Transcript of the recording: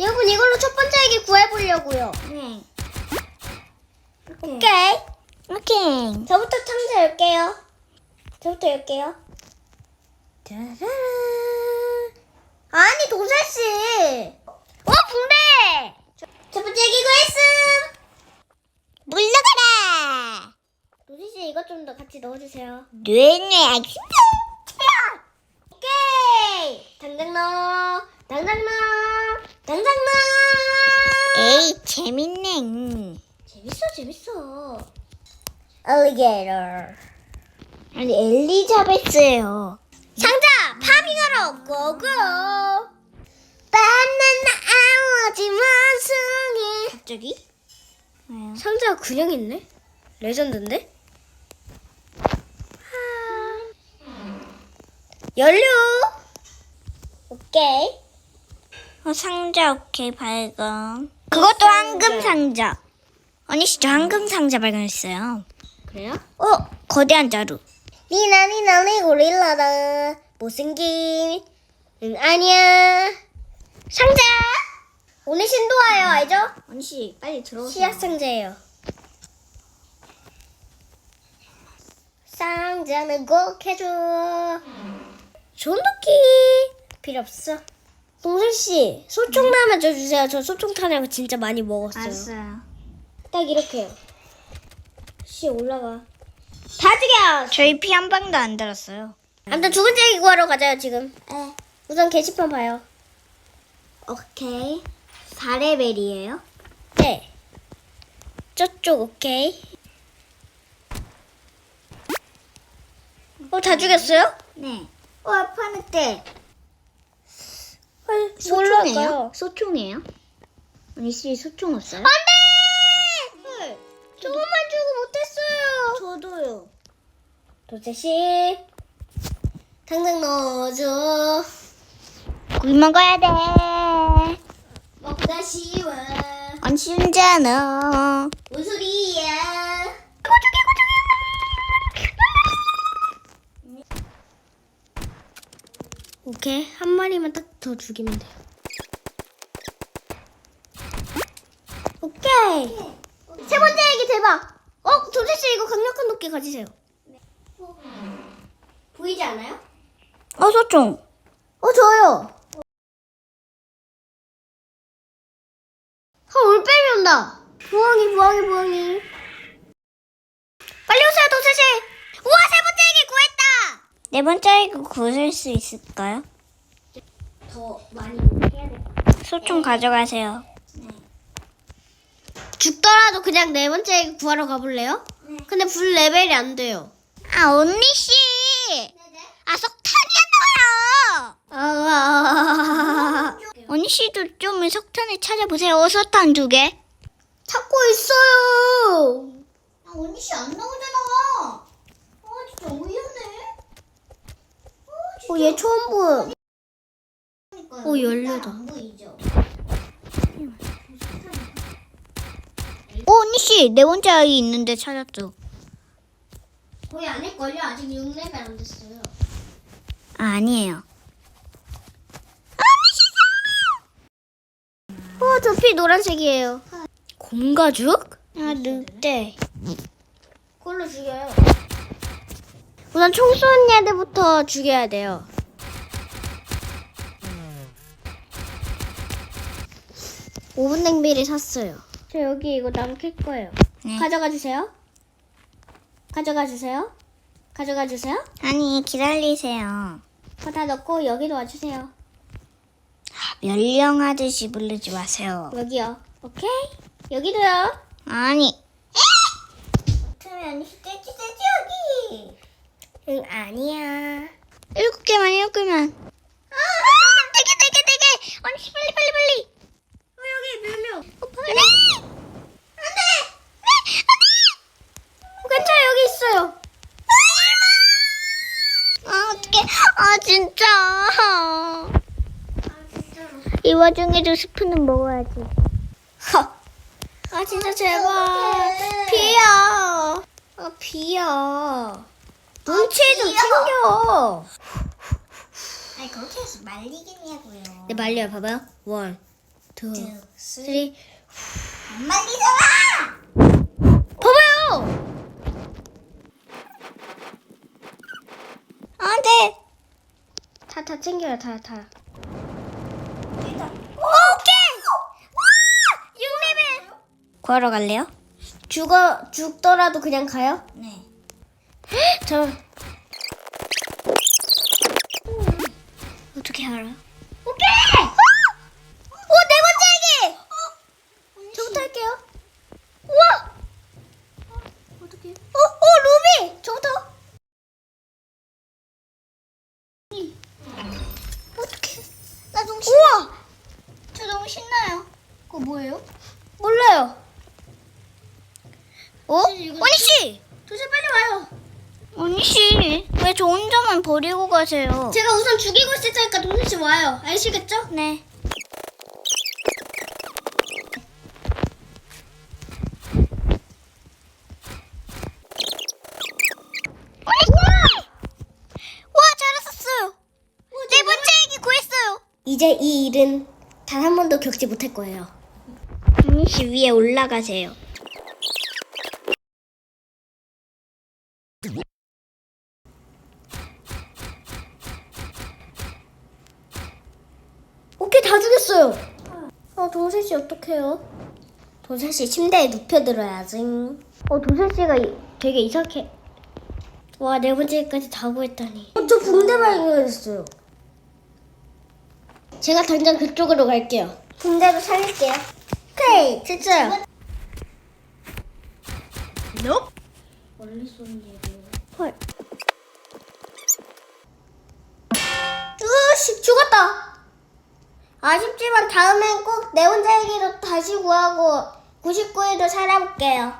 여러분 이걸로 첫 번째 얘기 구해보려고요. 네. 오케이. 오케이. 저부터 창자 열게요. 저부터 열게요. 짜라란. 아니 도살 씨. 어 붕대. 첫 번째 얘기 구했음. 물러가라. 도시 씨 이것 좀 더 같이 넣어주세요. 뇌뇌 알겠습니다. 오케이. 당장 넣어. 당장 넣어. 당장 넣어. 에이 재밌네. 재밌어 재밌어. alligator. 아니 엘리자베스예요. 상자 파밍하러 고고. 바나나 아워지 원숭이. 갑자기? 왜요? 상자가 그냥 있네? 레전드인데? 연료! 오케이. 어, 상자 오케이 발견. 그것도 황금 상자. 언니 진짜 황금 상자 발견했어요. 그래요? 어 거대한 자루. 니나 니나 니 고릴라다. 못생긴. 응 아니야. 상자! 오늘 신도 와요 알죠? 언니 씨 빨리 씨앗 상자예요. 상자는 꼭 해줘. 존도끼 필요 없어. 동선 씨 소총 나면 저 주세요. 저 소총 거 진짜 많이 먹었어요. 알았어요. 딱 이렇게요. 씨 올라가. 다 죽여. 저희 피 한 방도 안 들었어요. 아무튼 두 번째 얘기 구하러 가자요 지금. 네. 우선 게시판 봐요. 오케이. 4레벨이에요? 네. 저쪽 오케이. 어 다 죽였어요? 네. 어 아파는 때. 헐, 소총이에요? 소총이에요? 언니 씨 소총 없어요? 안돼! 조금만 주고 못했어요. 저도요. 도재 씨, 당장 넣어줘. 굴 먹어야 돼. 먹다 쉬워. 안 쉬운잖아. 뭔 소리야? 오케이 한 마리만 딱 더 죽이면 돼요. 오케이. 세 번째 얘기 대박. 어씨 이거 강력한 도끼 가지세요. 보이지 않아요? 어 소총. 어 저요. 아 올빼미 온다. 부엉이 부엉이 부엉이. 빨리 오세요 도재 씨. 우와 세 번째 얘기 구했다. 네 번째 이거 구할 수 있을까요? 더 많이 해야 돼. 소총 가져가세요. 죽더라도 그냥 네 번째 구하러 가볼래요? 네. 근데 불 레벨이 안 돼요. 아 언니 씨. 아 석탄이야 나와요. 아, 언니 씨도 좀 석탄을 찾아보세요. 어, 석탄 두 개. 찾고 있어요. 아 언니 씨 안 나오잖아. 아 진짜 어이없네. 어, 얘 처음 보여. 어, 열려다. 안? 어 언니 씨 네 번째 아이 있는데 찾았죠. 거의 안할걸요? 아직 6레벨 안 됐어요. 아 아니에요. 어, 저피 노란색이에요. 곰가죽? 아 늑대. 그걸로 죽여요. 우선 총 쏘는 애들부터 죽여야 돼요. 오분 냉비를 샀어요. 저 여기 이거 나무 캘 거예요. 네. 가져가 주세요. 가져가 주세요. 가져가 주세요. 아니 기다리세요. 그거 다 넣고 여기로 와주세요. 멸령하듯이 부르지 마세요. 여기요. 오케이? 여기도요. 아니. 그러면 돼지 돼지 여기. 응 아니야. 일곱 개만 일곱 개만. 아, 되게 되게 되게. 언니 씨, 빨리 빨리 빨리. 어 여기 몇 명? 어, 빨리. 안돼. 어, 괜찮아 여기 있어요. 아 어떡해. 아 진짜. 아 진짜로. 이 와중에도 스프는 먹어야지. 아 진짜 제발 비야. 아 비야. 눈치 좀 챙겨. 아니 그렇게 해서 말리겠냐고요. 네 말려요 봐봐요. 원, 투, 쓰리. 안 말리잖아! 봐봐요! 안 돼! 다, 다 챙겨요, 다, 다. 오케이! 와! 6레벨! 구하러 갈래요? 죽어, 죽더라도 그냥 가요? 네. 저, 어떻게 알아? 오케이! 오, 네 번째 얘기! 저부터 할게요. 우와! 어떻게? 어, 어, 루비! 저부터. 어떻게? 나 너무 우와! 저 너무 신나요. 그거 뭐예요? 몰라요. 어? 원희 씨! 도시 빨리 와요. 언니 씨, 왜 저 혼자만 버리고 가세요? 제가 우선 죽이고 있을 테니까 도시 씨 와요. 아시겠죠? 네. 와, 잘하셨어요. 네 번째 얘기 구했어요. 이제 이 일은 단 한 번도 겪지 못할 거예요. 언니 씨 위에 올라가세요. 오케이 어 동세 씨 어떡해요? 동세 씨 침대에 눕혀 들어야지. 어 동세 씨가 이- 되게 이상해. 와 네 번째까지 다 구했다니. 어, 저 붕대 발견했어요. 제가 당장 그쪽으로 갈게요. 붕대로 살릴게요. 오케이 됐어요. 넵. 헐. 아쉽지만 다음엔 꼭 내 혼자 얘기로 다시 구하고 99일도 살아볼게요.